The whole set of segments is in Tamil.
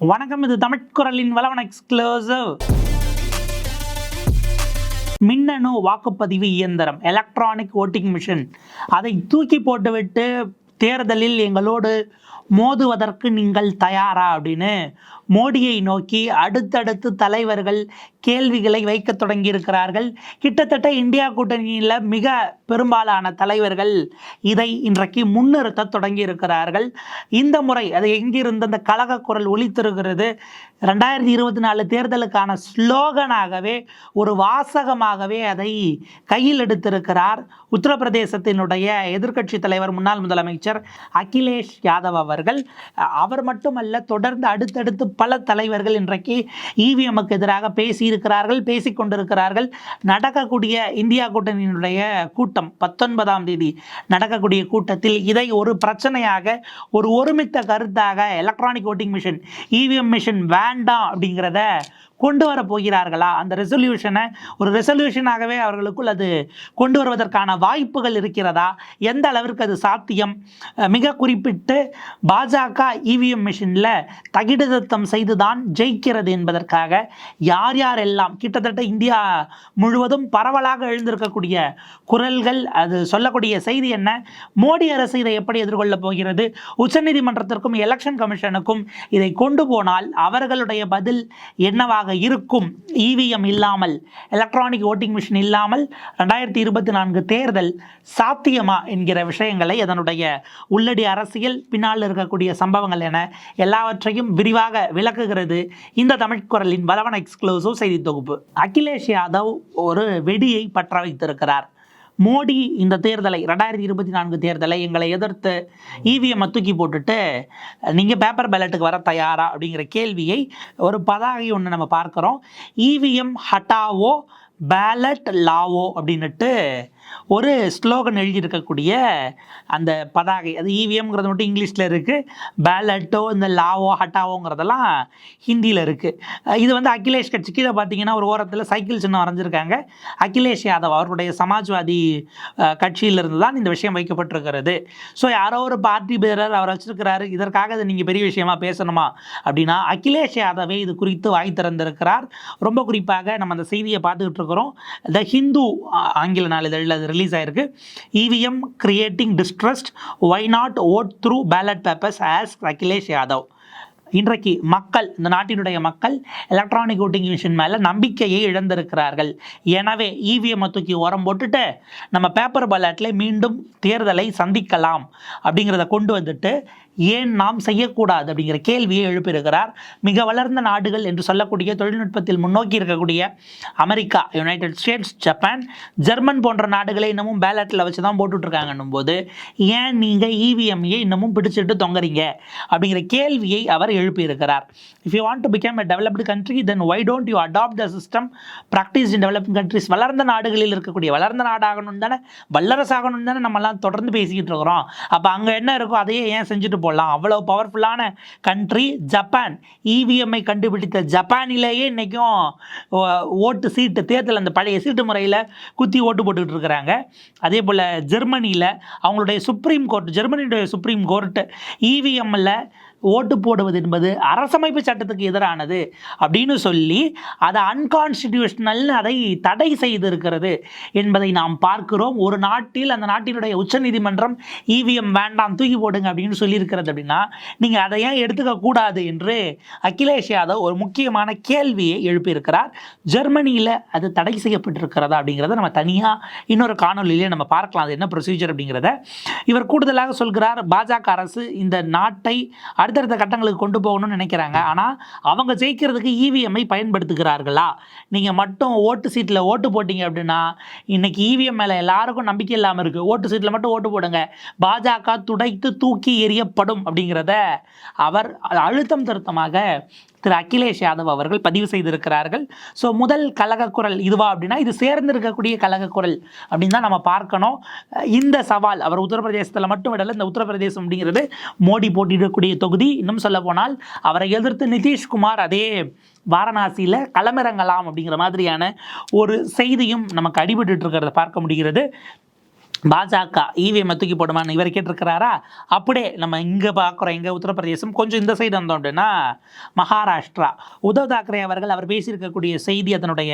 வணக்கம் இது தமிழ்குரலின் வளவன் எக்ஸ்க்ளூசிவ் மின்னணு வாக்குப்பதிவு இயந்திரம் எலக்ட்ரானிக் ஓட்டிங் மிஷின் அதை தூக்கி போட்டுவிட்டு தேர்தலில் எங்களோடு மோதுவதற்கு நீங்கள் தயாரா அப்படின்னு மோடியை நோக்கி அடுத்தடுத்து தலைவர்கள் கேள்விகளை வைக்க தொடங்கியிருக்கிறார்கள். கிட்டத்தட்ட இந்தியா கூட்டணியில் மிக பெரும்பாலான தலைவர்கள் இதை இன்றைக்கு முன்னிறுத்த தொடங்கியிருக்கிறார்கள். இந்த முறை அது எங்கிருந்து அந்த கழக குரல் ஒழித்திருக்கிறது ரெண்டாயிரத்தி இருபத்தி நாலு தேர்தலுக்கான ஸ்லோகனாகவே ஒரு வாசகமாகவே அதை கையில் எடுத்திருக்கிறார் உத்தரப்பிரதேசத்தினுடைய எதிர்க்கட்சி தலைவர் முன்னாள் முதலமைச்சர் அகிலேஷ் யாதவ் அவர்கள். அவர் மட்டுமல்ல தொடர்ந்து அடுத்தடுத்து பல தலைவர்கள் இன்றைக்கு இவிஎம்முக்கு எதிராக பேசியிருக்கிறார்கள் பேசிக்கொண்டிருக்கிறார்கள். நடக்கக்கூடிய இந்தியா கூட்டணியினுடைய கூட்டம் பத்தொன்பதாம் தேதி நடக்கக்கூடிய கூட்டத்தில் இதை ஒரு பிரச்சனையாக ஒரு ஒருமித்த கருத்தாக electronic voting machine EVM machine வேண்டாம் அப்படிங்கிறத கொண்டு வர போகிறார்களா? அந்த ரெசல்யூஷனை ஒரு ரெசல்யூஷனாகவே அவர்களுக்குள் அது கொண்டு வருவதற்கான வாய்ப்புகள் இருக்கிறதா? எந்த அளவிற்கு அது சாத்தியம்? மிக குறிப்பிட்டு பாஜக இவிஎம் மிஷினில் தகிடுதத்தம் செய்துதான் ஜெயிக்கிறது என்பதற்காக யார் யாரெல்லாம் கிட்டத்தட்ட இந்தியா முழுவதும் பரவலாக எழுந்திருக்கக்கூடிய குரல்கள் அது சொல்லக்கூடிய செய்தி என்ன? மோடி அரசு இதை எப்படி எதிர்கொள்ளப் போகிறது? உச்சநீதிமன்றத்திற்கும் எலெக்ஷன் கமிஷனுக்கும் இதை கொண்டு போனால் அவர்களுடைய பதில் என்னவாக இருக்கும் இவிஎம் இல்லாமல் எலக்ட்ரானிக் ஓட்டிங் மிஷின் இல்லாமல் ரெண்டாயிரத்தி இருபத்தி நான்கு தேர்தல் சாத்தியமா என்கிற விஷயங்களை அதனுடைய உள்ளடி அரசியல் பின்னால் இருக்கக்கூடிய சம்பவங்கள் என எல்லாவற்றையும் விரிவாக விளக்குகிறது இந்த தமிழ் குரலின் பலவன எக்ஸ்க்ளூசிவ் செய்தி தொகுப்பு. அகிலேஷ் யாதவ் ஒரு வெடியை பற்ற வைத்திருக்கிறார் மோடி இந்த தேர்தலை ரெண்டாயிரத்தி இருபத்தி நான்கு தேர்தலை எங்களை எதிர்த்து இவிஎம்மை தூக்கி போட்டுட்டு நீங்கள் பேப்பர் பேலட்டுக்கு வர தயாரா? அப்படிங்கிற கேள்வியை ஒரு பதாகை ஒன்று நம்ம பார்க்குறோம். இவிஎம் ஹட்டாவோ பேலட் லாவோ அப்படின்னுட்டு ஒரு ஸ்லோகன் எழுதியிருக்கக்கூடிய அந்த பதாகை அது இவிஎம்ங்கிறது மட்டும் இங்கிலீஷில் இருக்குது பேலட்டோ இந்த லாவோ ஹட்டாவோங்கிறதெல்லாம் ஹிந்தியில் இருக்குது இது வந்து அகிலேஷ் கட்சிக்கு இதை பார்த்தீங்கன்னா ஒரு ஓரத்தில் சைக்கிள் சின்னம் வரைஞ்சிருக்காங்க. அகிலேஷ் யாதவ் அவருடைய சமாஜ்வாதி கட்சியிலிருந்து தான் இந்த விஷயம் வைக்கப்பட்டிருக்கிறது. ஸோ யாரோ ஒரு பார்ட்டி பேரர் அவர் வச்சிருக்கிறாரு. இதற்காக இதை நீங்கள் பெரிய விஷயமா பேசணுமா? அப்படின்னா அகிலேஷ் யாதவே இது குறித்து வாய் திறந்திருக்கிறார். ரொம்ப குறிப்பாக நம்ம அந்த செய்தியை பார்த்துக்கிட்டு இருக்கிறோம். த ஹிந்து ஆங்கில நாளிதழில் அது ரிலீஸ் ஆயிருக்கு EVM creating distrust why not vote through ballot papers as Akhilesh Yadav இன்றைக்கு மக்கள் இந்த நாட்டினுடைய மக்கள் எலக்ட்ரானிக் ஓட்டிங் மிஷின் மேலே நம்பிக்கையை இழந்திருக்கிறார்கள். எனவே இவிஎம்மை தூக்கி உரம் போட்டுட்டு நம்ம பேப்பர் பேலட்டில் மீண்டும் தேர்தலை சந்திக்கலாம் அப்படிங்கிறத கொண்டு வந்துட்டு ஏன் நாம் செய்யக்கூடாது அப்படிங்கிற கேள்வியை எழுப்பியிருக்கிறார். மிக வளர்ந்த நாடுகள் என்று சொல்லக்கூடிய தொழில்நுட்பத்தில் முன்னோக்கி இருக்கக்கூடிய America United States Japan German போன்ற நாடுகளை இன்னமும் பேலட்டில் வச்சு தான் போட்டுட்ருக்காங்கன்னும் போது ஏன் நீங்கள் இவிஎம்ஏ இன்னமும் பிடிச்சிட்டு தொங்குறீங்க அப்படிங்கிற கேள்வியை அவர் எழுப்பியிருக்கிறார். If you want to become a developed country then why don't you adopt the system practice in developing countries வளர்ந்த நாடுகளில் இருக்கக்கூடிய வளர்ந்த நாடாகணும் தானே வல்லரசாகணும் தானே நம்மலாம் தொடர்ந்து பேசிக்கிட்டு இருக்கிறோம். அப்போ அங்கே என்ன இருக்கோ அதையே ஏன் செஞ்சுட்டு போடலாம் அவ்வளோ பவர்ஃபுல்லான கண்ட்ரி ஜப்பான் இவிஎம்ஐ கண்டுபிடித்த ஜப்பானிலேயே இன்றைக்கும் ஓட்டு சீட்டு தேர்தல் அந்த பழைய சீட்டு முறையில் குத்தி ஓட்டு போட்டுக்கிட்டு இருக்கிறாங்க. அதே போல் ஜெர்மனியில் அவங்களுடைய சுப்ரீம் கோர்ட் ஜெர்மனியுடைய சுப்ரீம் கோர்ட்டு இவிஎம்மில் ஓட்டு போடுவது என்பது அரசமைப்பு சட்டத்துக்கு எதிரானது அப்படின்னு சொல்லி அதை அன்கான்ஸ்டிடியூஷனல் அதை தடை செய்திருக்கிறது என்பதை நாம் பார்க்கிறோம். ஒரு நாட்டில் அந்த நாட்டினுடைய உச்சநீதிமன்றம் இவிஎம் வேண்டாம் தூக்கி போடுங்க அப்படின்னு சொல்லியிருக்கிறது அப்படின்னா நீங்கள் அதை ஏன் எடுத்துக்க கூடாது என்று அகிலேஷ் யாதவ் ஒரு முக்கியமான கேள்வியை எழுப்பியிருக்கிறார். ஜெர்மனியில் அது தடை செய்யப்பட்டிருக்கிறதா அப்படிங்கிறத நம்ம தனியாக இன்னொரு காணொலியிலே நம்ம பார்க்கலாம். அது என்ன ப்ரொசீஜர் அப்படிங்கிறத இவர் கூடுதலாக சொல்கிறார். பாஜக அரசு இந்த நாட்டை அடுத்த அடுத்தடுத்த கட்டங்களுக்கு கொண்டு போகணும்னு நினைக்கிறாங்க. ஆனால் அவங்க ஜெயிக்கிறதுக்கு இவிஎம்ஐ பயன்படுத்துகிறார்களா? நீங்கள் மட்டும் ஓட்டு சீட்டில் ஓட்டு போட்டிங்க அப்படின்னா இன்றைக்கி இவிஎம் மேலே எல்லாருக்கும் நம்பிக்கை இல்லாமல் இருக்குது ஓட்டு சீட்டில் மட்டும் ஓட்டு போடுங்க. பாஜக துடைத்து தூக்கி எறியப்படும் அப்படிங்கிறத அவர் அழுத்தம் திருத்தமாக திரு அகிலேஷ் யாதவ் அவர்கள் பதிவு செய்திருக்கிறார்கள். ஸோ முதல் கழக குரல் இதுவா அப்படின்னா இது சேர்ந்து இருக்கக்கூடிய கழக குரல் அப்படின்னு தான் நம்ம பார்க்கணும். இந்த சவால் அவர் உத்தரப்பிரதேசத்தில் மட்டும் விடலை இந்த உத்தரப்பிரதேசம் அப்படிங்கிறது மோடி போட்டியிடக்கூடிய தொகுதி. இன்னும் சொல்ல போனால் அவரை எதிர்த்து நிதிஷ்குமார் அதே வாரணாசியில் களமிறங்கலாம் அப்படிங்கிற மாதிரியான ஒரு செய்தியும் நமக்கு அடிபட்டு இருக்கிறத பார்க்க முடிகிறது. பாஜக இவிஎம் தூக்கி போடுமான்னு இவர் கேட்டிருக்கிறாரா? அப்படியே நம்ம இங்கே பார்க்குறோம் இங்கே உத்தரப்பிரதேசம் கொஞ்சம் இந்த சைடு வந்தோம் அப்படின்னா மகாராஷ்டிரா. உத்தவ் தாக்கரே அவர்கள் அவர் பேசியிருக்கக்கூடிய செய்தி அதனுடைய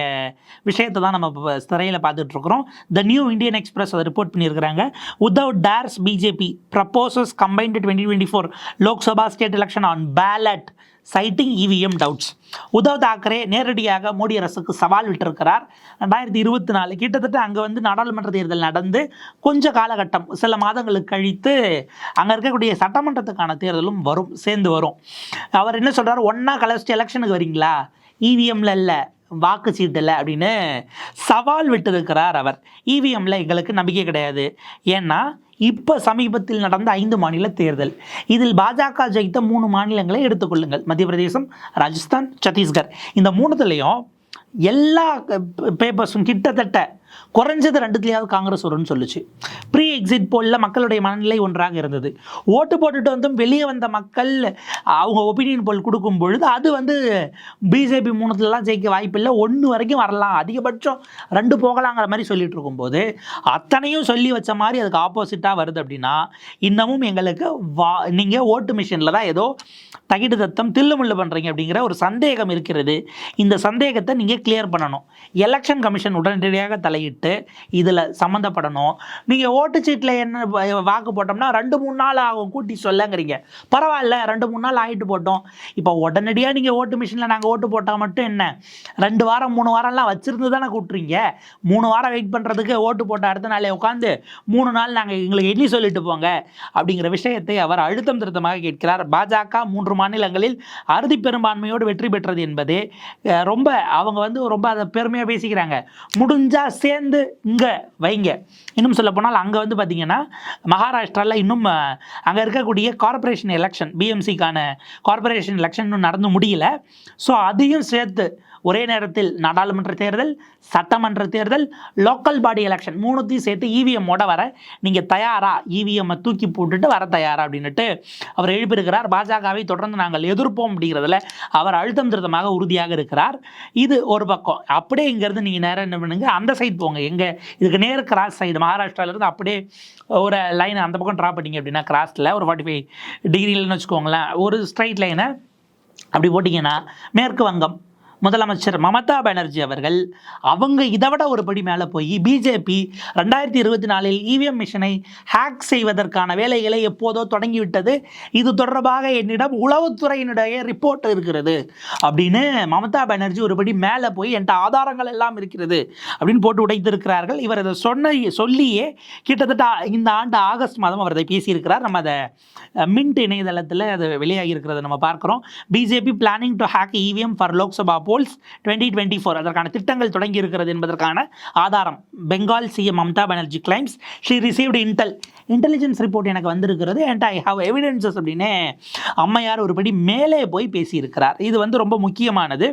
விஷயத்தை தான் நம்ம இப்போ திரையில் பார்த்துட்ருக்குறோம். த நியூ இந்தியன் எக்ஸ்பிரஸ் அதை ரிப்போர்ட் பண்ணியிருக்கிறாங்க. Uddhav dares BJP proposes combined twenty twenty four Lok Sabha state election on ballot citing EVM doubts Uddhav Thackeray நேரடியாக மோடி அரசுக்கு சவால் விட்டிருக்கிறார். ரெண்டாயிரத்தி இருபத்தி நாலு கிட்டத்தட்ட அங்கே வந்து நாடாளுமன்ற தேர்தல் நடந்து கொஞ்ச காலகட்டம் சில மாதங்களுக்கு கழித்து அங்கே இருக்கக்கூடிய சட்டமன்றத்துக்கான தேர்தலும் வரும் சேர்ந்து வரும். அவர் என்ன சொல்கிறார் ஒன்றா கலர்ஸ்ட் எலெக்ஷனுக்கு வரீங்களா? இவிஎம்ல இல்லை வாக்கு சீட்டில் அப்படின்னு சவால் விட்டிருக்கிறார் அவர். இவிஎம்ல எங்களுக்கு நம்பிக்கை கிடையாது. ஏன்னா இப்போ சமீபத்தில் நடந்த ஐந்து மாநில தேர்தல். இதில் பாஜக ஜெயித்த மூணு மாநிலங்களை எடுத்துக்கொள்ளுங்கள். மத்திய பிரதேசம் ராஜஸ்தான் சத்தீஸ்கர். இந்த மூணுத்துலேயும் எல்லா பேப்பர்ஸும் கிட்டத்தட்ட குறைஞ்சது ரெண்டுத்துலேயாவது காங்கிரஸ் வரும்னு சொல்லுச்சு. ப்ரீ எக்ஸிட் போலில் மக்களுடைய மனநிலை ஒன்றாக இருந்தது. ஓட்டு போட்டுட்டு வந்தும் வெளியே வந்த மக்கள் அவங்க ஒப்பீனியன் போல் கொடுக்கும் பொழுது அது வந்து பிஜேபி மூணுத்துலலாம் ஜெயிக்க வாய்ப்பில்லை. ஒன்று வரைக்கும் வரலாம். அதிகபட்சம் ரெண்டு போகலாங்கிற மாதிரி சொல்லிட்டு இருக்கும்போது அத்தனையும் சொல்லி வச்ச மாதிரி அதுக்கு ஆப்போசிட்டாக வருது அப்படின்னா இன்னமும் எங்களுக்கு வா நீங்கள் ஓட்டு மிஷினில் தான் ஏதோ தகிடு தத்தம் தில்லுமுள்ளு பண்ணுறீங்க அப்படிங்கிற ஒரு சந்தேகம் இருக்கிறது. இந்த சந்தேகத்தை நீங்கள் கிளியர் பண்ணணும். எலெக்ஷன் கமிஷன் உடனடியாக தலையிட்டு இதில் சம்மந்தப்படணும். நீங்கள் ஓட்டுச்சீட்டில் என்ன வாக்கு போட்டோம்னா ரெண்டு மூணு நாள் ஆகும் கூட்டி சொல்லங்கிறீங்க. பரவாயில்ல ரெண்டு மூணு நாள் ஆகிட்டு போட்டோம். இப்போ உடனடியாக நீங்கள் ஓட்டு மிஷினில் நாங்கள் ஓட்டு போட்டால் மட்டும் என்ன? ரெண்டு வாரம் மூணு வாரம்லாம் வச்சுருந்து தானே கூட்டுறீங்க? மூணு வாரம் வெயிட் பண்ணுறதுக்கு ஓட்டு போட்ட அடுத்த நாளே உட்காந்து மூணு நாள் நாங்கள் எங்களுக்கு எண்ணி சொல்லிட்டு போங்க. அப்படிங்கிற விஷயத்தை அவர் அழுத்தம் திருத்தமாக கேட்கிறார். பாஜக மூன்று மாநிலங்களில் அறுதி பெரும்பான்மையோடு வெற்றி பெற்றது என்பது ரொம்ப அவங்க வந்து ரொம்ப அதை பெருமையாக பேசிக்கிறாங்க. முடிஞ்சால் சேர்ந்து இங்கே வைங்க. இன்னும் சொல்ல போனால் அங்கே வந்து பார்த்தீங்கன்னா மகாராஷ்டிராவில் இன்னும் அங்கே இருக்கக்கூடிய கார்ப்பரேஷன் எலெக்ஷன் பிஎம்சிக்கான கார்ப்பரேஷன் எலெக்ஷன் இன்னும் நடந்து முடியல. ஸோ அதையும் சேர்த்து ஒரே நேரத்தில் நாடாளுமன்ற தேர்தல் சட்டமன்ற தேர்தல் லோக்கல் பாடி எலெக்ஷன் மூணுத்தையும் சேர்த்து இவிஎம்மோட வர நீங்கள் தயாரா? இவிஎம்மை தூக்கி போட்டுட்டு வர தயாரா? அப்படின்னுட்டு அவர் எழுப்பியிருக்கிறார். பாஜகவை தொடர்ந்து நாங்கள் எதிர்ப்போம் அப்படிங்கிறதுல அவர் அழுத்தம் திருத்தமாக உறுதியாக இருக்கிறார். இது ஒரு பக்கம். அப்படியே இங்கேருந்து நீங்கள் நேரம் என்ன பண்ணுங்க? அந்த சைடு போங்க. எங்கே? இதுக்கு நேர் கிராஸ் சைடு மகாராஷ்டிராவிலேருந்து அப்படியே ஒரு லைன் அந்த பக்கம் ட்ரா பண்ணீங்க அப்படின்னா கிராஸில் ஒரு ஃபார்ட்டி ஃபைவ் டிகிரிலன்னு வச்சுக்கோங்களேன். ஒரு ஸ்ட்ரைட் லைனை அப்படி போட்டிங்கன்னா மேற்கு வங்கம் முதலமைச்சர் மமதா பானர்ஜி அவர்கள் அவங்க இதை விட ஒரு படி மேலே போய் பிஜேபி ரெண்டாயிரத்தி இருபத்தி நாலில் இவிஎம் மிஷனை ஹேக் செய்வதற்கான வேலைகளை எப்போதோ தொடங்கிவிட்டது. இது தொடர்பாக என்னிடம் உளவுத்துறையினுடைய ரிப்போர்ட் இருக்கிறது. அப்படின்னு மமதா பானர்ஜி ஒரு படி மேலே போய் என்கிட்ட ஆதாரங்கள் எல்லாம் இருக்கிறது அப்படின்னு போட்டு உடைத்திருக்கிறார்கள். இவர் இதை சொன்ன சொல்லியே கிட்டத்தட்ட இந்த ஆண்டு ஆகஸ்ட் மாதம் அவர் அதை பேசியிருக்கிறார். நம்ம அதை மின்ட் இணையதளத்தில் அது வெளியாகி இருக்கிறத நம்ம பார்க்குறோம். BJP planning to hack EVM for Lok Sabha polls twenty twenty four அதற்கான திட்டங்கள் தொடங்கி இருக்கிறது என்பதற்கான ஆதாரம். Bengal CM Mamata Banerjee claims she received intel intelligence report எனக்கு வந்திருக்கிறது. அண்ட் ஐ ஹவ் எவிடன்சஸ் அப்படின்னு அம்மையார் ஒருபடி மேலே போய் பேசியிருக்கிறார். இது வந்து ரொம்ப முக்கியமானது.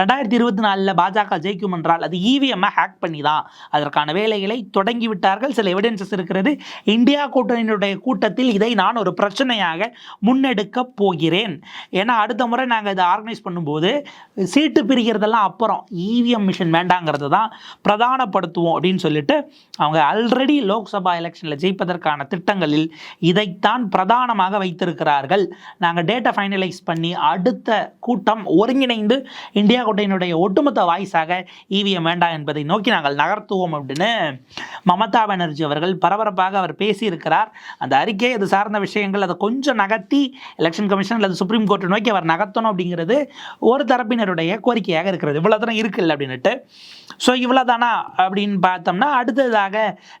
ரெண்டாயிரத்தி இருபத்தி நாலில் பாஜக ஜெயிக்கும் என்றால் அது இவிஎம்மை ஹேக் பண்ணி தான் அதற்கான வேலைகளை தொடங்கி விட்டார்கள் சில எவிடன்சஸ் இருக்கிறது. இந்தியா கூட்டணியினுடைய கூட்டத்தில் இதை நான் ஒரு பிரச்சனையாக முன்னெடுக்க போகிறேன். ஏன்னா அடுத்த முறை நாங்கள் இதை ஆர்கனைஸ் பண்ணும்போது சீட் சீட்டு பிரிக்கிறதெல்லாம் அப்புறம் இவிஎம் மிஷின் வேண்டாங்கிறது தான் பிரதானப்படுத்துவோம் அப்படின்னு சொல்லிட்டு அவங்க ஆல்ரெடி லோக்சபா எலெக்ஷனில் ஜெயிப்பதற்கான திட்டங்களில் இதைத்தான் பிரதானமாக வைத்திருக்கிறார்கள். நாங்கள் டேட்டா ஃபைனலைஸ் பண்ணி அடுத்த கூட்டம் ஒருங்கிணைந்து இந்தியா கூட்டையினுடைய ஒட்டுமொத்த வாய்ஸாக இவிஎம் வேண்டாம் என்பதை நோக்கி நாங்கள் நகர்த்துவோம் அப்படின்னு மமதா பானர்ஜி அவர்கள் பரபரப்பாக அவர் பேசியிருக்கிறார். அந்த அறிக்கை அது சார்ந்த விஷயங்கள் அதை கொஞ்சம் நகர்த்தி எலெக்ஷன் கமிஷன் அல்லது சுப்ரீம் கோர்ட்டை நோக்கி அவர் நகர்த்தணும் அப்படிங்கிறது ஒரு தரப்பினருடைய கோரிக்கையாக இருக்கிறது. இவ்வளோ தானே இருக்குல்ல அப்படின்னுட்டு. ஸோ இவ்வளோ தானா அப்படின்னு பார்த்தோம்னா அடுத்ததாக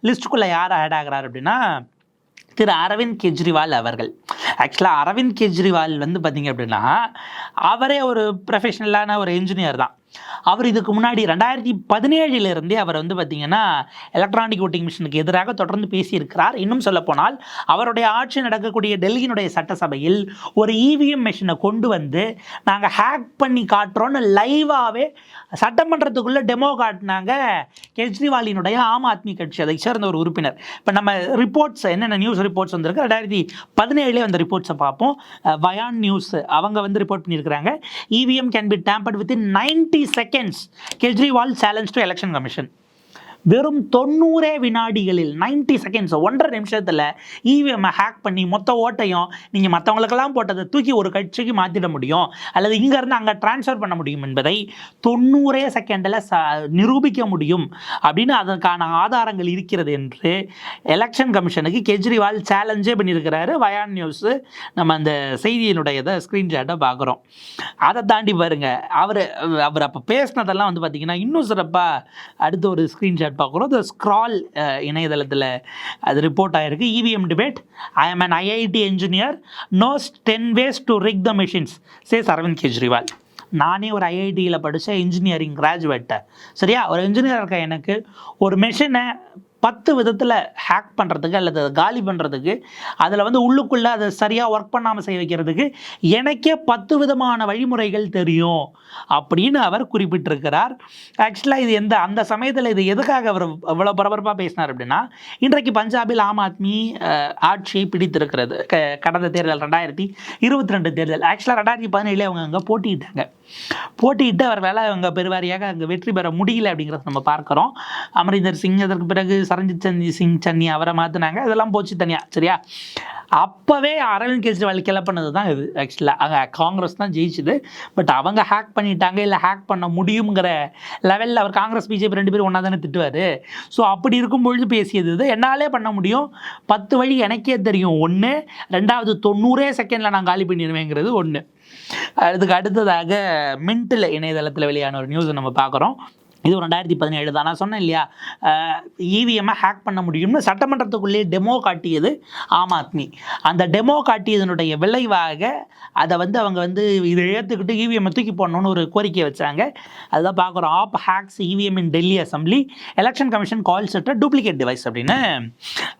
லிஸ்ட்டுக்குள்ளே யார் ஆட் ஆகிறார் அப்படின்னா திரு அரவிந்த் கெஜ்ரிவால் அவர்கள். ஆக்சுவலாக அரவிந்த் கெஜ்ரிவால் வந்து பார்த்தீங்க அப்படின்னா அவரே ஒரு ப்ரொஃபஷனலான ஒரு இன்ஜினியர் தான். அவர் இதுக்கு முன்னாடி ரெண்டாயிரத்தி பதினேழிலிருந்தே அவர் வந்து பார்த்தீங்கன்னா எலக்ட்ரானிக் ஓட்டிங் மிஷினுக்கு எதிராக தொடர்ந்து பேசியிருக்கிறார். இன்னும் சொல்லப்போனால் அவருடைய ஆட்சி நடக்கக்கூடிய டெல்லியினுடைய சட்டசபையில் ஒரு இவிஎம் மிஷினை கொண்டு வந்து நாங்கள் ஹேக் பண்ணி காட்டுறோன்னு லைவாகவே சட்டமன்றத்துக்குள்ளே டெமோ காட்டினாங்க கெஜ்ரிவாலினுடைய ஆம் ஆத்மி கட்சி அதை சேர்ந்த ஒரு உறுப்பினர். இப்போ நம்ம ரிப்போர்ட்ஸ் என்னென்ன நியூஸ் ரிப்போர்ட்ஸ் வந்திருக்கு? ரெண்டாயிரத்தி பதினேழுலேயே அந்த ரிப்போர்ட்ஸை பார்ப்போம். வயான் நியூஸ் அவங்க வந்து ரிப்போர்ட் பண்ணியிருக்கிறாங்க. EVM can be tampered with ninety seconds Kejriwal challenge to election commission வெறும் தொண்ணூறே வினாடிகளில் 90 செகண்ட்ஸ் ஒன்றரை நிமிஷத்தில் இவிஎம்மை ஹேக் பண்ணி மொத்த ஓட்டையும் நீங்கள் மற்றவங்களுக்கெல்லாம் போட்டதை தூக்கி ஒரு கட்சிக்கு மாற்றிட முடியும். அல்லது இங்கேருந்து அங்கே ட்ரான்ஸ்ஃபர் பண்ண முடியும் என்பதை தொண்ணூறே செகண்டில் ச நிரூபிக்க முடியும். அப்படின்னு அதற்கான ஆதாரங்கள் இருக்கிறது என்று எலெக்ஷன் கமிஷனுக்கு கெஜ்ரிவால் சேலஞ்சே பண்ணியிருக்கிறாரு. வயான் நியூஸ் நம்ம அந்த செய்தியினுடைய இதை ஸ்க்ரீன்ஷாட்டை பார்க்குறோம். அதை தாண்டி பாருங்கள் அவர் அவர் அப்போ பேசினதெல்லாம் வந்து பார்த்தீங்கன்னா இன்னும் சிறப்பாக அடுத்த ஒரு ஸ்க்ரீன்ஷாட் பார்க்குறோம். இந்த ஸ்க்ரால் இணையதளத்தில் அது ரிப்போர்ட் ஆயிருக்கு. EVM debate I am an IIT engineer knows ten ways to rig the machines says Arvind Kejriwal நானே ஒரு ஐஐடியில் படித்த இன்ஜினியரிங் கிராஜுவேட்டை சரியா? ஒரு இன்ஜினியர் இருக்க எனக்கு? ஒரு மிஷினை பத்து விதத்தில் ஹேக் பண்ணுறதுக்கு அல்லது அதை காலி பண்ணுறதுக்கு அதில் வந்து உள்ளுக்குள்ளே அதை சரியாக ஒர்க் பண்ணாமல் செய்ய வைக்கிறதுக்கு எனக்கே பத்து விதமான வழிமுறைகள் தெரியும் அப்படின்னு அவர் குறிப்பிட்டிருக்கிறார். ஆக்சுவலாக இது எந்த அந்த சமயத்தில் இது எதுக்காக அவர் இவ்வளோ பரபரப்பாக பேசினார் அப்படின்னா இன்றைக்கு பஞ்சாபில் ஆம் ஆத்மி ஆட்சியை பிடித்திருக்கிறது. க கடந்த தேர்தல் ரெண்டாயிரத்தி இருபத்தி ரெண்டு தேர்தல். ஆக்சுவலாக ரெண்டாயிரத்தி பதினேழு அவங்க அங்கே போட்டியிட்டாங்க. போட்டியிட்டு அவர் வேலை அவங்க பெருவாரியாக அங்கே வெற்றி பெற முடியல அப்படிங்கிறத நம்ம பார்க்குறோம். அமரிந்தர் சிங் அதற்கு பிறகு சரஞ்சித் சந்தி சிங் சன்னி அவரை மாற்றினாங்க இதெல்லாம் போச்சு தனியாக சரியா? அப்போவே அரவிந்த் கெஜ்ரிவால் கிளப்பினது தான் இது ஆக்சுவலாக அங்கே காங்கிரஸ் தான் ஜெயிச்சுது. பட் அவங்க ஹேக் பண்ணிட்டாங்க இல்லை ஹேக் பண்ண முடியுங்கிற லெவலில் அவர் காங்கிரஸ் பிஜேபி ரெண்டு பேரும் ஒன்றா தானே திட்டுவார். ஸோ அப்படி இருக்கும் பொழுது பேசியது இது. என்னாலே பண்ண முடியும்? பத்து வழி எனக்கே தெரியும். ஒன்று ரெண்டாவது தொண்ணூறே செகண்டில் நான் காலி பண்ணிடுவேங்கிறது ஒன்று அதுக்கு அடுத்ததாக மின்ட்டில் இணையதளத்தில் வெளியான ஒரு நியூஸ் நம்ம பார்க்குறோம். இது ஒரு ரெண்டாயிரத்தி பதினேழு தான். நான் சொன்னேன் இல்லையா? இவிஎம்மை ஹேக் பண்ண முடியும்னு சட்டமன்றத்துக்குள்ளே டெமோ காட்டியது ஆம் ஆத்மி. அந்த டெமோ காட்டியதனுடைய விளைவாக அதை வந்து அவங்க வந்து இதை ஏற்றுக்கிட்டு இவிஎம்மை தூக்கி போடணும்னு ஒரு கோரிக்கை வச்சாங்க. அதுதான் பார்க்குறோம். AAP hacks EVM in Delhi assembly election commission call setter duplicate device அப்படின்னு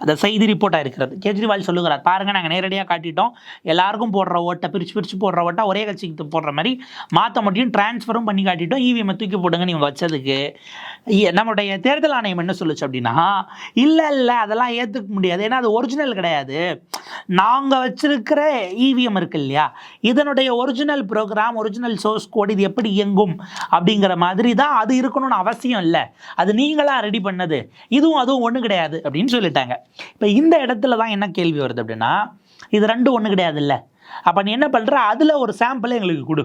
அந்த செய்தி ரிப்போர்ட்டாக இருக்கிறது. கெஜ்ரிவால் சொல்லுகிறார் பாருங்கள் நாங்கள் நேரடியாக காட்டிட்டோம். எல்லாருக்கும் போடுற ஓட்டை பிரித்து பிரித்து போடுற ஓட்டை ஒரே கட்சிக்கு போடுற மாதிரி மாற்ற முடியும். ட்ரான்ஸ்ஃபரும் பண்ணி காட்டிட்டோம். இவிஎம்மை தூக்கி போடுங்கன்னு இவங்க வச்சதுக்கு. இருக்கு. நம்முடைய தேர்தல் ஆணையம் என்ன சொல்லுச்சு அப்படின்னா இல்லை இல்லை அதெல்லாம் ஏற்றுக்க முடியாது. ஏன்னா அது ஒரிஜினல் கிடையாது. நாங்கள் வச்சிருக்கிற இவிஎம் இருக்கு இல்லையா? இதனுடைய original program original source code இது எப்படி இயங்கும்? அப்படிங்கிற மாதிரி தான் அது இருக்கணும்னு அவசியம் இல்லை. அது நீங்களாக ரெடி பண்ணது. இதுவும் அதுவும் ஒன்று கிடையாது அப்படின்னு சொல்லிட்டாங்க. இப்போ இந்த இடத்துல தான் என்ன கேள்வி வருது அப்படின்னா இது ரெண்டும் ஒன்று கிடையாது இல்லை. அப்போ நீ என்ன பண்ணுற அதில் ஒரு சாம்பிளை எங்களுக்கு கொடு.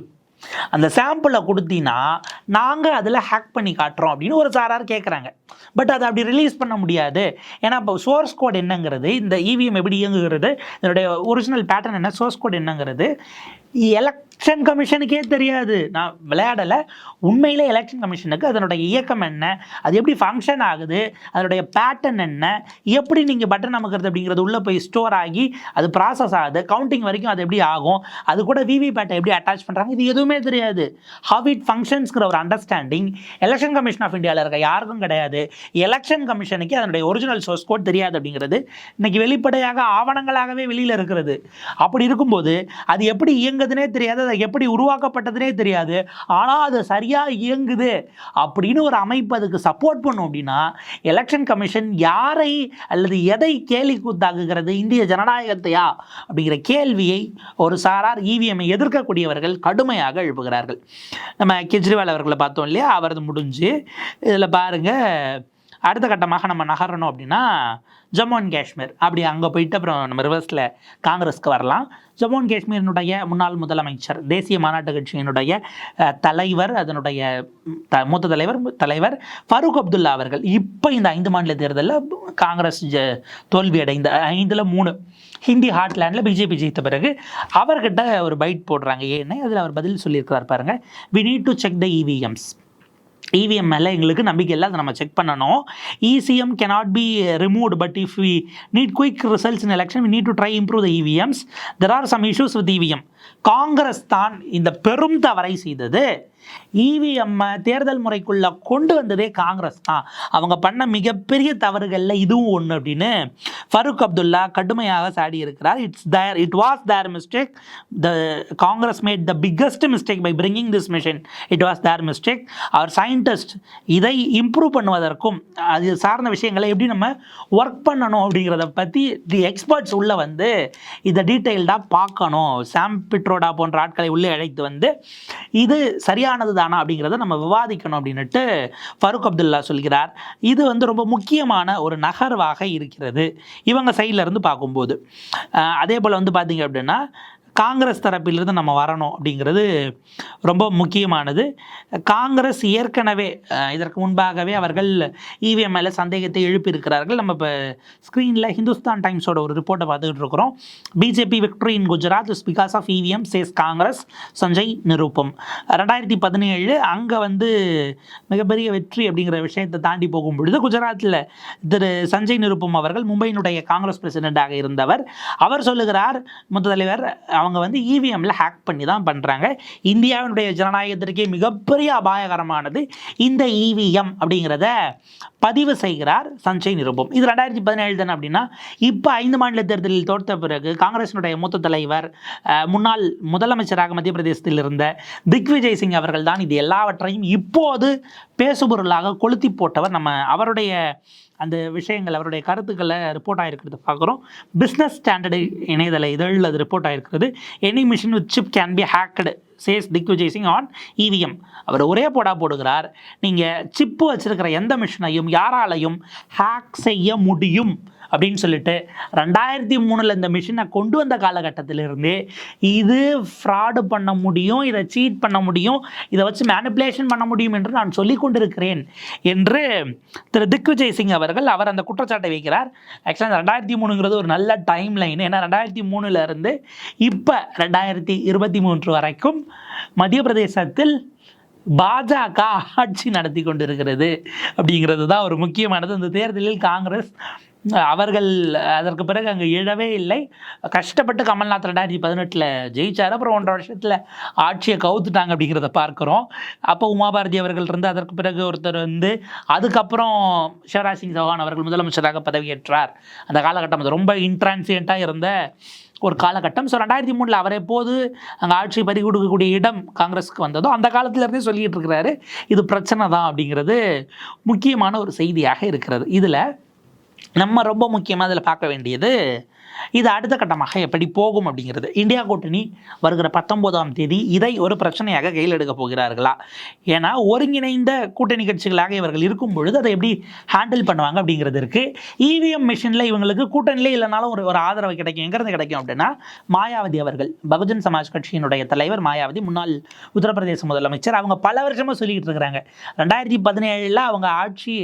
அந்த சாம்பிளை கொடுத்தீங்கன்னா நாங்கள் அதில் ஹேக் பண்ணி காட்டுறோம் அப்படின்னு ஒரு சாரார் கேட்குறாங்க பட் அதை அப்படி ரிலீஸ் பண்ண முடியாது. ஏன்னா இப்போ சோர்ஸ் கோட் என்னங்கிறது இந்த இவிஎம் எப்படி இயங்குகிறது இதனுடைய ஒரிஜினல் பேட்டர்ன் என்ன சோர்ஸ் கோட் என்னங்கிறது எலெக்ஷன் கமிஷனுக்கே தெரியாது. நான் விளையாடலை. உண்மையிலே எலெக்ஷன் கமிஷனுக்கு அதனுடைய இயக்கம் என்ன? அது எப்படி ஃபங்க்ஷன் ஆகுது? அதனுடைய பேட்டர்ன் என்ன? எப்படி நீங்கள் பட்டன் அமுக்கிறது அப்படிங்கிறது உள்ளே போய் ஸ்டோர் ஆகி அது ப்ராசஸ் ஆகுது. கவுண்டிங் வரைக்கும் அது எப்படி ஆகும்? அது கூட விவி பேட்டை எப்படி அட்டாச் பண்ணுறாங்க இது எதுவுமே தெரியாது. ஹவ் இட் ஃபங்க்ஷன்ஸ்கிற ஒரு அண்டர்ஸ்டாண்டிங் எலெக்ஷன் கமிஷன் ஆஃப் இந்தியாவில் இருக்க யாருக்கும் கிடையாது. எலெக்ஷன் கமிஷனுக்கு அதனுடைய ஒரிஜினல் சோர்ஸ் கோட் தெரியாது அப்படிங்கிறது இன்றைக்கி வெளிப்படையாக ஆவணங்களாகவே வெளியில் இருக்கிறது. அப்படி இருக்கும்போது அது எப்படி இயங்குதுனே தெரியாது எப்படி உருவாக்கப்பட்டதுனே தெரியாது. ஆனால் அது சரியாக இயங்குது அப்படின்னு ஒரு அமைப்பு அதுக்கு சப்போர்ட் பண்ணும் அப்படின்னா எலெக்ஷன் கமிஷன் யாரை அல்லது எதை கேலி கூத்தாக்குகிறது? இந்திய ஜனநாயகத்தையா? அப்படிங்கிற கேள்வியை ஒரு சாரார் இவிஎம்ஐ எதிர்க்கக்கூடியவர்கள் கடுமையாக எழுப்புகிறார்கள். நம்ம கெஜ்ரிவால் அவர்களை பார்த்தோம் இல்லையா? அவரது முடிஞ்சு. இதில் பாருங்கள் அடுத்த கட்டமாக நம்ம நகரணும் அப்படின்னா ஜம்மு அண்ட் காஷ்மீர். அப்படி அங்கே போயிட்டு அப்புறம் நம்ம ரிவர்ஸில் காங்கிரஸ்க்கு வரலாம். ஜம்மு அண்ட் காஷ்மீரினுடைய முன்னாள் முதலமைச்சர் தேசிய மாநாட்டு கட்சியினுடைய தலைவர் அதனுடைய த மூத்த தலைவர் தலைவர் ஃபரூக் அப்துல்லா அவர்கள். இப்போ இந்த ஐந்து மாநில தேர்தலில் காங்கிரஸ் ஜ தோல்வி அடைந்த ஐந்தில் மூணு. ஹிந்தி ஹாட்லேண்டில் பிஜேபி ஜெயித்த பிறகு அவர்கிட்ட ஒரு பைட் போடுறாங்க. ஏன்னா அதில் அவர் பதில் சொல்லியிருக்கிறார் பாருங்க. We need to check the EVMs EVM மேலே எங்களுக்கு நம்பிக்கை இல்லை. அதை நம்ம செக் பண்ணணும். ECM cannot be removed but if we need quick results in election we need to try improve the EVMs there are some issues with EVM Congress தான் இந்த பெரும் தவறை செய்தது. இவிஎம் தேர்தல் முறைக்குள்ள கொண்டு வந்ததே காங்கிரஸ் தான். அவங்க பண்ண மிகப்பெரிய தவறுகளில் இதுவும் ஒன்று அப்படின்னு ஃபரூக் அப்துல்லா கடுமையாக சாடி இருக்கிறார். It's their it was their mistake the Congress made the biggest mistake by bringing this machine it was their mistake our scientist இதை இம்ப்ரூவ் பண்ணுவதற்கும் அது சார்ந்த விஷயங்களை எப்படி நம்ம ஒர்க் பண்ணணும் அப்படிங்கிறத பற்றி தி எக்ஸ்பர்ட்ஸ் உள்ளே வந்து இதை டீட்டெயில்டாக பார்க்கணும். சாம் பிட்ரோடா போன்ற ஆட்களை உள்ளே அழைத்து வந்து இது சரியான சரியானது தானா அப்படிங்கிறத நம்ம விவாதிக்கணும் அப்படின்னுட்டு ஃபருக் அப்துல்லா சொல்கிறார். இது வந்து ரொம்ப முக்கியமான ஒரு நகர்வாக இருக்கிறது. இவங்க சைட்லேருந்து இருந்து பார்க்கும்போது. அதே போல் வந்து பார்த்தீங்க அப்படின்னா காங்கிரஸ் தரப்பிலிருந்து நம்ம வரணும் அப்படிங்கிறது ரொம்ப முக்கியமானது. காங்கிரஸ் ஏற்கனவே இதற்கு முன்பாகவே அவர்கள் இவிஎம் மேலே சந்தேகத்தை எழுப்பியிருக்கிறார்கள். நம்ம இப்போ ஸ்க்ரீனில் ஹிந்துஸ்தான் டைம்ஸோட ஒரு ரிப்போர்ட்டை பார்த்துக்கிட்டு இருக்கிறோம். BJP victory in Gujarat is because of EVM says Congress. Sanjay Nirupam. ரெண்டாயிரத்தி பதினேழு அங்கே வந்து மிகப்பெரிய வெற்றி அப்படிங்கிற விஷயத்தை தாண்டி போகும் பொழுது குஜராத்தில் திரு சஞ்சய் நிருப்பம் அவர்கள் மும்பையினுடைய காங்கிரஸ் பிரசிடென்டாக இருந்தவர். அவர் சொல்லுகிறார் மூத்த தலைவர் அவங்க வந்து இவிஎம்ல ஹேக் பண்ணி தான் பண்ணுறாங்க இந்தியாவினுடைய ஜனநாயகத்திற்கே மிகப்பெரிய அபாயகரமானது இந்த இவிஎம் அப்படிங்கிறத பதிவு செய்கிறார் சஞ்சய் நிருபம். இது ரெண்டாயிரத்தி பதினேழு தானே அப்படின்னா இப்போ ஐந்து மாநில தேர்தலில் தோற்ற பிறகு காங்கிரசினுடைய மூத்த தலைவர் முன்னாள் முதலமைச்சராக மத்திய பிரதேசத்தில் இருந்த திக்விஜய் சிங் அவர்கள் தான் இது எல்லாவற்றையும் இப்போது பேசுபொருளாக கொளுத்தி போட்டவர் நம்ம அவருடைய அந்த விஷயங்கள் அவருடைய கருத்துக்களை ரிப்போர்ட் ஆகிருக்கிறது பார்க்குறோம். பிஸ்னஸ் ஸ்டாண்டர்டு இணையதள இதழில் அது report ஆகிருக்கிறது any machine with chip can be hacked says Digvijay Singh on EVM அவர் ஒரே போடா போடுகிறார். நீங்கள் சிப்பு வச்சுருக்கிற எந்த மிஷினையும் யாராலையும் ஹேக் செய்ய முடியும். அப்படின்னு சொல்லிட்டு ரெண்டாயிரத்தி மூணில் இந்த மிஷினை கொண்டு வந்த காலகட்டத்திலிருந்து இது ஃப்ராடு பண்ண முடியும் இதை சீட் பண்ண முடியும் இதை வச்சு மேனிப்புலேஷன் பண்ண முடியும் என்று நான் சொல்லிக் கொண்டிருக்கிறேன் என்று திரு திக்விஜய் சிங் அவர்கள் அவர் அந்த குற்றச்சாட்டை வைக்கிறார். ஆக்சுவலாக ரெண்டாயிரத்தி மூணுங்கிறது ஒரு நல்ல டைம் லைன் ஏன்னா ரெண்டாயிரத்தி மூணுலேருந்து இப்போ ரெண்டாயிரத்தி இருபத்தி மூன்று வரைக்கும் மத்திய பிரதேசத்தில் பாஜக ஆட்சி நடத்தி கொண்டிருக்கிறது அப்படிங்கிறது தான் ஒரு முக்கியமானது. இந்த தேர்தலில் காங்கிரஸ் அவர்கள் அதற்கு பிறகு அங்கே எழவே இல்லை. கஷ்டப்பட்டு கமல்நாத் ரெண்டாயிரத்தி பதினெட்டில் ஜெயிச்சார். அப்புறம் ஒன்றரை வருஷத்தில் ஆட்சியை கவுத்துட்டாங்க அப்படிங்கிறத பார்க்குறோம். அப்போ உமாபாரதி அவர்கள் இருந்து அதற்கு பிறகு ஒருத்தர் வந்து அதுக்கப்புறம் சிவராஜ் சிங் சௌஹான் அவர்கள் முதலமைச்சராக பதவியேற்றார். அந்த காலகட்டம் அது ரொம்ப இன்ட்ரான்சியண்ட்டாக இருந்த ஒரு காலகட்டம். ஸோ ரெண்டாயிரத்தி மூணில் அவர் எப்போது அங்கே ஆட்சி பறி கொடுக்கக்கூடிய இடம் காங்கிரஸுக்கு வந்ததோ அந்த காலத்திலேருந்தே சொல்லிகிட்டு இருக்கிறாரு. இது பிரச்சனை தான் அப்படிங்கிறது முக்கியமான ஒரு செய்தியாக இருக்கிறது. இதில் நம்ம ரொம்ப முக்கியமாக அதில் பார்க்க வேண்டியது இது அடுத்த கட்டமாக எப்படி போகும் அப்படிங்கிறது. இந்தியா கூட்டணி வருகிற பத்தொன்பதாம் தேதி இதை ஒரு பிரச்சனையாக கையில் எடுக்க போகிறார்களா? ஏன்னா ஒருங்கிணைந்த கூட்டணி கட்சிகளாக இவர்கள் இருக்கும் பொழுது அதை எப்படி ஹேண்டில் பண்ணுவாங்க அப்படிங்கிறது இருக்குது இவிஎம் மிஷினில் இவங்களுக்கு கூட்டணியிலே இல்லைனாலும் ஒரு ஒரு ஆதரவு கிடைக்கும். எங்கிறது கிடைக்கும் அப்படின்னா மாயாவதி அவர்கள் பகுஜன் சமாஜ் கட்சியினுடைய தலைவர் மாயாவதி முன்னாள் உத்தரப்பிரதேச முதலமைச்சர். அவங்க பல வருஷமாக சொல்லிக்கிட்டு இருக்கிறாங்க. ரெண்டாயிரத்தி பதினேழில் அவங்க ஆட்சி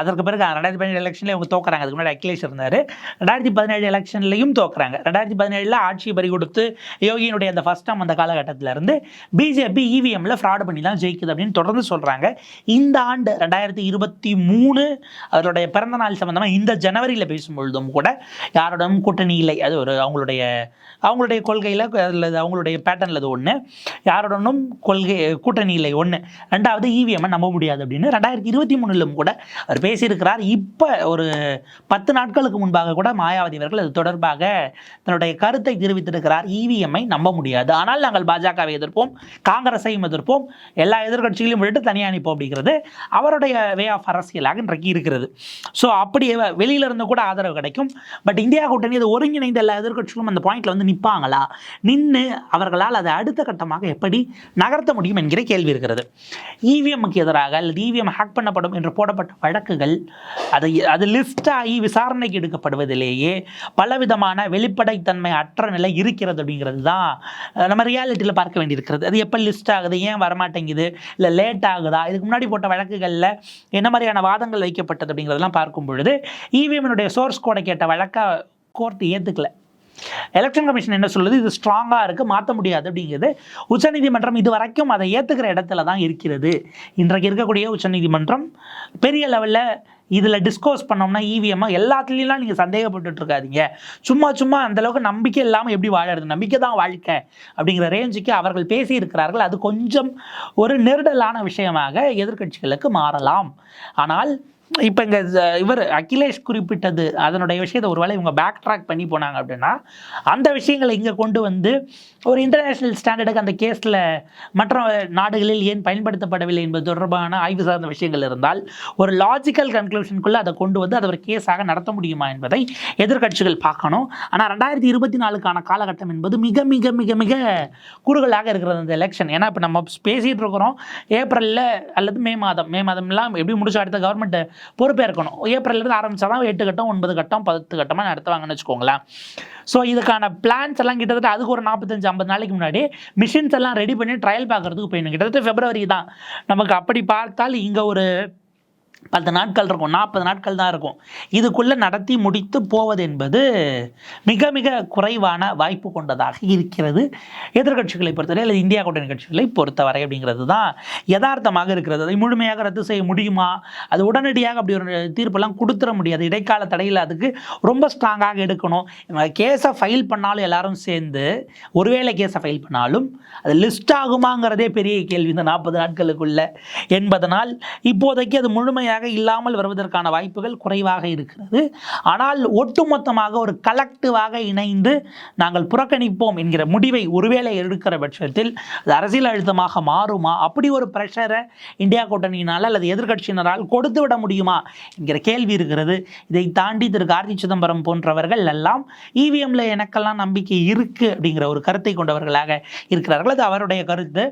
அதற்கு பிறகு ரெண்டாயிரத்தி பதினேழு எலெக்ஷனில் அவங்க தோக்குறாங்க. அதுக்கு முன்னாடி அகிலேஷ் இருந்தார். ரெண்டாயிரத்தி பதினேழு எலெக்ஷன்லையும் தோக்குறாங்க ரெண்டாயிரத்தி பதினேழில் ஆட்சி பறி கொடுத்து யோகியினுடைய அந்த ஃபர்ஸ்ட் டைம் அந்த காலகட்டத்தில் இருந்து பிஜேபி இவிஎம்மில் ஃப்ராட் பண்ணி தான் ஜெயிக்குது அப்படின்னு தொடர்ந்து சொல்கிறாங்க இந்த ஆண்டு ரெண்டாயிரத்தி இருபத்தி மூணு அதனுடைய பிறந்த நாள் சம்பந்தமாக இந்த ஜனவரியில் பேசும்பொழுதும் கூட யாரோடும் கூட்டணி இல்லை. அது ஒரு அவங்களுடைய அவங்களுடைய கொள்கையில் அல்லது அவங்களுடைய பேட்டர்னில் அது ஒன்று யாரோடனும் கொள்கை கூட்டணி இல்லை ஒன்று ரெண்டாவது இவிஎம்மை நம்ப முடியாது அப்படின்னு ரெண்டாயிரத்தி இருபத்தி மூணிலும் கூட அவர் பேசியிருக்கிறார். இப்போ ஒரு பத்து நாட்களுக்கு முன்பாக கூட மாயாவதி அவர்கள் அது தொடர்பாக தன்னுடைய கருத்தை தெரிவித்திருக்கிறார். இவிஎம்ஐ நம்ப முடியாது. ஆனால் நாங்கள் பாஜகவை எதிர்ப்போம் காங்கிரஸையும் எதிர்ப்போம் எல்லா எதிர்கட்சிகளையும் விட்டு தனியாக அனுப்போம் அப்படிங்கிறது அவருடைய வே ஆஃப் அரசியலாக இன்றைக்கு இருக்கிறது. ஸோ அப்படி வெளியிலிருந்து கூட ஆதரவு கிடைக்கும். பட் இந்தியா கூட்டணி அது ஒருங்கிணைந்த எல்லா எதிர்க்கட்சிகளும் அந்த பாயிண்ட்ல வந்து நிற்பாங்களா நின்று அவர்களால் அதை அடுத்த கட்டமாக எப்படி நகர்த்த முடியும் என்கிற கேள்வி இருக்கிறது. இவிஎம்முக்கு எதிராக அல்லது இவிஎம் ஹேக் பண்ணப்படும் என்று போடப்பட்ட வழக்குகள் அதை அது லிஸ்ட் ஆகி விசாரணைக்கு எடுக்கப்படுவதிலேயே பல பலவிதமான வெளிப்படைத்தன்மை அற்ற நிலை இருக்கிறது அப்படிங்கிறது தான் நம்ம ரியாலிட்டியில் பார்க்க வேண்டியிருக்கிறது. அது எப்போ லிஸ்ட் ஆகுது ஏன் வரமாட்டேங்குது இல்லை லேட் ஆகுதா இதுக்கு முன்னாடி போட்ட வழக்குகளில் என்ன மாதிரியான வாதங்கள் வைக்கப்பட்டது அப்படிங்கிறதெல்லாம் பார்க்கும் பொழுது இவிஎம்னுடைய சோர்ஸ் கோடை கேட்ட வழக்கை கோர்ட் ஏற்றுக்கல எலெக்ஷன் கமிஷன் என்ன சொல்லுது இது ஸ்ட்ராங்காக இருக்குது மாற்ற முடியாது அப்படிங்கிறது உச்சநீதிமன்றம் இது வரைக்கும் அதை ஏற்றுக்கிற இடத்துல தான் இருக்கிறது. இன்றைக்கு இருக்கக்கூடிய உச்சநீதிமன்றம் பெரிய லெவலில் இதில் டிஸ்கோஸ் பண்ணோம்னா இவிஎம் எல்லாத்துலேயும் நீங்கள் சந்தேகப்பட்டு இருக்காதீங்க சும்மா சும்மா அந்த அளவுக்கு நம்பிக்கை இல்லாமல் எப்படி வாழறது? நம்பிக்கை தான் வாழ்க்கை அப்படிங்கிற ரேஞ்சுக்கு அவர்கள் பேசியிருக்கிறார்கள். அது கொஞ்சம் ஒரு நெருடலான விஷயமாக எதிர்க்கட்சிகளுக்கு மாறலாம். ஆனால் இப்போ இங்கே இவர் அகிலேஷ் குறிப்பிட்டது அதனுடைய விஷயத்தை ஒருவேளை இவங்க பேக் ட்ராக் பண்ணி போனாங்க அப்படின்னா அந்த விஷயங்களை இங்கே கொண்டு வந்து ஒரு இன்டர்நேஷ்னல் ஸ்டாண்டர்டுக்கு அந்த கேஸில் மற்ற நாடுகளில் ஏன் பயன்படுத்தப்படவில்லை என்பது தொடர்பான ஆய்வு சார்ந்த விஷயங்கள் இருந்தால் ஒரு லாஜிக்கல் கன்க்ளூஷனுக்குள்ளே அதை கொண்டு வந்து அதை ஒரு கேஸாக நடத்த முடியுமா என்பதை எதிர்க்கட்சிகள் பார்க்கணும். ஆனால் ரெண்டாயிரத்தி இருபத்தி நாலுக்கான காலகட்டம் என்பது மிக மிக மிக மிக குறுகலாக இருக்கிறது அந்த எலெக்ஷன் ஏன்னா இப்போ நம்ம பேசிகிட்டு இருக்கிறோம் ஏப்ரலில் அல்லது மே மாதம் மே மாதம்லாம் எப்படி முடிச்சு அடுத்த கவர்மெண்ட் பொறுப்பேற்கணும் ஏப்ரல்லேருந்து ஆரம்பித்தா தான் எட்டு கட்டம் ஒன்பது கட்டம் பத்து கட்டமாக நடத்துவாங்கன்னு வச்சுக்கோங்களேன். ஸோ இதுக்கான பிளான்ஸ் எல்லாம் கிட்டத்தட்ட அதுக்கு ஒரு நாற்பத்தஞ்சு ஐம்பது நாளைக்கு முன்னாடி மிஷின்ஸ் எல்லாம் ரெடி பண்ணி ட்ரையல் பார்க்குறதுக்கு போயிடணும். கிட்டத்தட்ட பிப்ரவரி தான். நமக்கு அப்படி பார்த்தால் இங்கே ஒரு பத்து நாட்கள் இருக்கும் நாற்பது நாட்கள் தான் இருக்கும். இதுக்குள்ளே நடத்தி முடித்து போவது என்பது மிக மிக குறைவான வாய்ப்பு கொண்டதாக இருக்கிறது. எதிர்க்கட்சிகளை பொறுத்தவரை அல்லது இந்தியா கூட்டணி கட்சிகளை பொறுத்தவரை அப்படிங்கிறது தான் யதார்த்தமாக இருக்கிறது. அதை முழுமையாக ரத்து செய்ய முடியுமா? அது உடனடியாக அப்படி ஒரு தீர்ப்பெல்லாம் கொடுத்துட முடியாது. இடைக்கால தடையில் அதுக்கு ரொம்ப ஸ்ட்ராங்காக எடுக்கணும். கேஸை ஃபைல் பண்ணாலும் எல்லாரும் சேர்ந்து ஒருவேளை கேஸை ஃபைல் பண்ணாலும் அது லிஸ்ட் ஆகுமாங்கிறதே பெரிய கேள்வி இந்த நாற்பது நாட்களுக்குள்ள. என்பதனால் இப்போதைக்கு அது முழுமையாக இல்லாமல் வருவதற்கான வாய்ப்புகள் குறைவாக இருக்கிறது. ஆனால் ஒட்டுமொத்தமாக ஒரு கலெக்டிவாக இணைந்து நாங்கள் புறக்கணிப்போம் என்கிற முடிவை ஒருவேளை எடுக்கிற பட்சத்தில் அது அரசியல் அழுத்தமாக மாறுமா? அப்படி ஒரு ப்ரெஷரை இந்தியா கூட்டணியினால் அல்லது எதிர்க்கட்சியினரால் கொடுத்து விட முடியுமா என்கிற கேள்வி இருக்கிறது. இதை தாண்டி திரு. கார்த்தி சிதம்பரம் போன்றவர்கள் எல்லாம் இவிஎம்ல எனக்கெல்லாம் நம்பிக்கை இருக்கு அப்படிங்கிற ஒரு கருத்தை கொண்டவர்களாக இருக்கிறார்கள். அது அவருடைய கருத்து.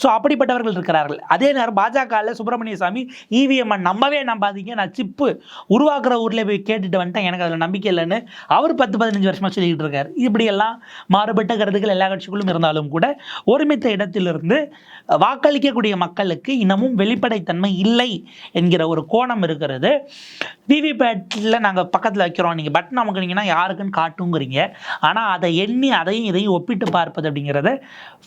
ஸோ அப்படிப்பட்டவர்கள் இருக்கிறார்கள். அதே நேரம் பாஜகவில் சுப்பிரமணிய சாமி இவிஎம் நம்பவே நம்பாதீங்க. நான் சிப்பு உருவாக்குற ஊரில் போய் கேட்டுட்டு வந்துட்டேன். எனக்கு அதில் நம்பிக்கை இல்லைன்னு அவர் பத்து பதினஞ்சு வருஷமாக சொல்லிக்கிட்டு இருக்காரு. இப்படியெல்லாம் மாறுபட்ட கருத்துக்கள் எல்லா கட்சிகளும் இருந்தாலும் கூட ஒருமித்த இடத்திலிருந்து வாக்களிக்கக்கூடிய மக்களுக்கு இன்னமும் வெளிப்படைத்தன்மை இல்லை என்கிற ஒரு கோணம் இருக்கிறது. விவிபேட்டில் நாங்கள் பக்கத்தில் வைக்கிறோம். நீங்கள் பட்டன் அமுக்குனீங்கன்னா யாருக்குன்னு காட்டுங்கிறீங்க. ஆனால் அதை எண்ணி அதையும் இதையும் ஒப்பிட்டு பார்ப்பது அப்படிங்கிறது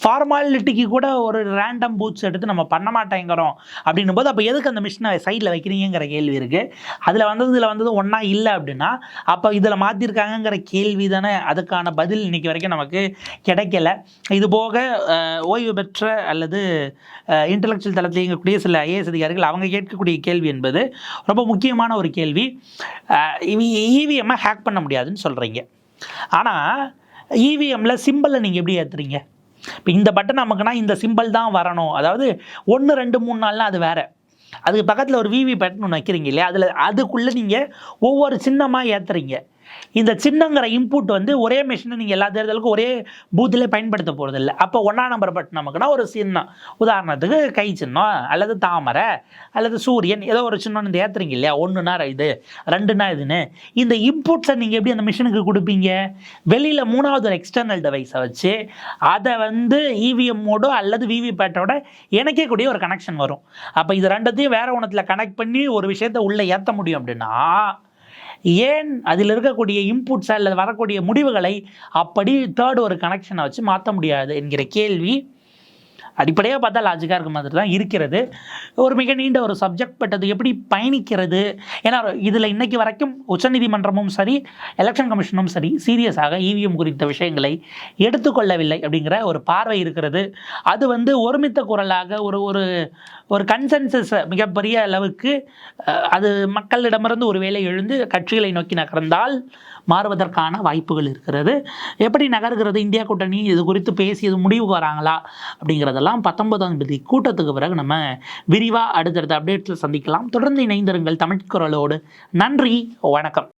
ஃபார்மாலிட்டிக்கு கூட ஒரு ரேண்டம் பூத்ஸ் எடுத்து நம்ம பண்ண மாட்டேங்கிறோம். அப்படின்னும் போது அப்போ எதுக்கு அந்த மிஷினை சைடில் வைக்கிறீங்கிற கேள்வி இருக்குது அதில் வந்தது இதில் வந்தது ஒன்றா இல்லை அப்படின்னா அப்போ இதில் மாற்றிருக்காங்கங்கிற கேள்வி தானே. அதுக்கான பதில் இன்னைக்கு வரைக்கும் நமக்கு கிடைக்கல. இது போக ஓய்வு பெற்ற அல்லது இன்டலெக்சுவல் தளத்தில் இயங்கக்கூடிய சில ஐஏஎஸ் அதிகாரிகள் அவங்க கேட்கக்கூடிய கேள்வி என்பது ரொம்ப முக்கியமான ஒரு கேள்வி. இவிஎம்மை ஹேக் பண்ண முடியாதுன்னு சொல்கிறீங்க ஆனால் இவிஎம்மில் சிம்பிளை நீங்கள் எப்படி ஏற்றுறீங்க இப்போ இந்த பட்டன் நமக்குன்னா இந்த சிம்பிள் தான் வரணும். அதாவது ஒன்று ரெண்டு மூணு நாள்லாம் அது வேறு. அதுக்கு பக்கத்தில் ஒரு விவி பட்டன் ஒன்று வைக்கிறீங்க இல்லையா? அதில் அதுக்குள்ளே நீங்கள் ஒவ்வொரு சின்னமாக ஏற்றுறீங்க இந்த சின்னங்கிற இன்புட் வந்து ஒரே மிஷினை நீங்கள் எல்லா தேர்தலுக்கும் ஒரே பூத்திலே பயன்படுத்த போகிறதில்ல அப்போ ஒன்றா நம்பர் பட்டன் நமக்குன்னா ஒரு சின்னம். உதாரணத்துக்கு கை சின்னம் அல்லது தாமரை அல்லது சூரியன் ஏதோ ஒரு சின்னம் இந்த ஏற்றுறீங்க இல்லையா? ஒன்றுனா இது ரெண்டுனா இதுன்னு. இந்த இன்புட்ஸை நீங்கள் எப்படி அந்த மிஷினுக்கு கொடுப்பீங்க? வெளியில் மூணாவது ஒரு எக்ஸ்டர்னல் டிவைஸை வச்சு அதை வந்து இவிஎம்மோட அல்லது விவிபேட்டோட இணைக்கக்கூடிய ஒரு கனெக்ஷன் வரும். அப்போ இது ரெண்டத்தையும் வேறு ஒன்றத்தில் கனெக்ட் பண்ணி ஒரு விஷயத்தை உள்ளே ஏற்ற முடியும் அப்படின்னா ஏன் அதில் இருக்கக்கூடிய இன்புட்ஸ் அல்லது வரக்கூடிய முடிவுகளை அப்படி தேர்ட் ஒரு கனெக்ஷனை வச்சு மாற்ற முடியாது என்கிற கேள்வி. அடிப்படையாக பார்த்தா லாஜிக்காக இருக்க மாதிரி தான் இருக்கிறது. ஒரு மிக நீண்ட ஒரு சப்ஜெக்ட் பட்டது எப்படி பயணிக்கிறது? ஏன்னா இதில் இன்றைக்கி வரைக்கும் உச்சநீதிமன்றமும் சரி எலெக்ஷன் கமிஷனும் சரி சீரியஸாக இவிஎம் குறித்த விஷயங்களை எடுத்துக்கொள்ளவில்லை அப்படிங்கிற ஒரு பார்வை இருக்கிறது. அது வந்து ஒருமித்த குரலாக ஒரு ஒரு ஒரு கன்சென்சஸை மிகப்பெரிய அளவுக்கு அது மக்களிடமிருந்து ஒரு வேலை எழுந்து கட்சிகளை நோக்கி நகர்ந்தால் மாறுவதற்கான வாய்ப்புகள் இருக்கிறது. எப்படி நகர்கிறது? இந்தியா கூட்டணி இது குறித்து பேசி இது வராங்களா? அப்படிங்கிறதெல்லாம் பத்தொன்பதாம் தேதி கூட்டத்துக்கு பிறகு நம்ம விரிவாக அடுத்தடுத்த அப்டேட்ஸில் சந்திக்கலாம். தொடர்ந்து இணைந்திருங்கள் தமிழ் குரலோடு. நன்றி. வணக்கம்.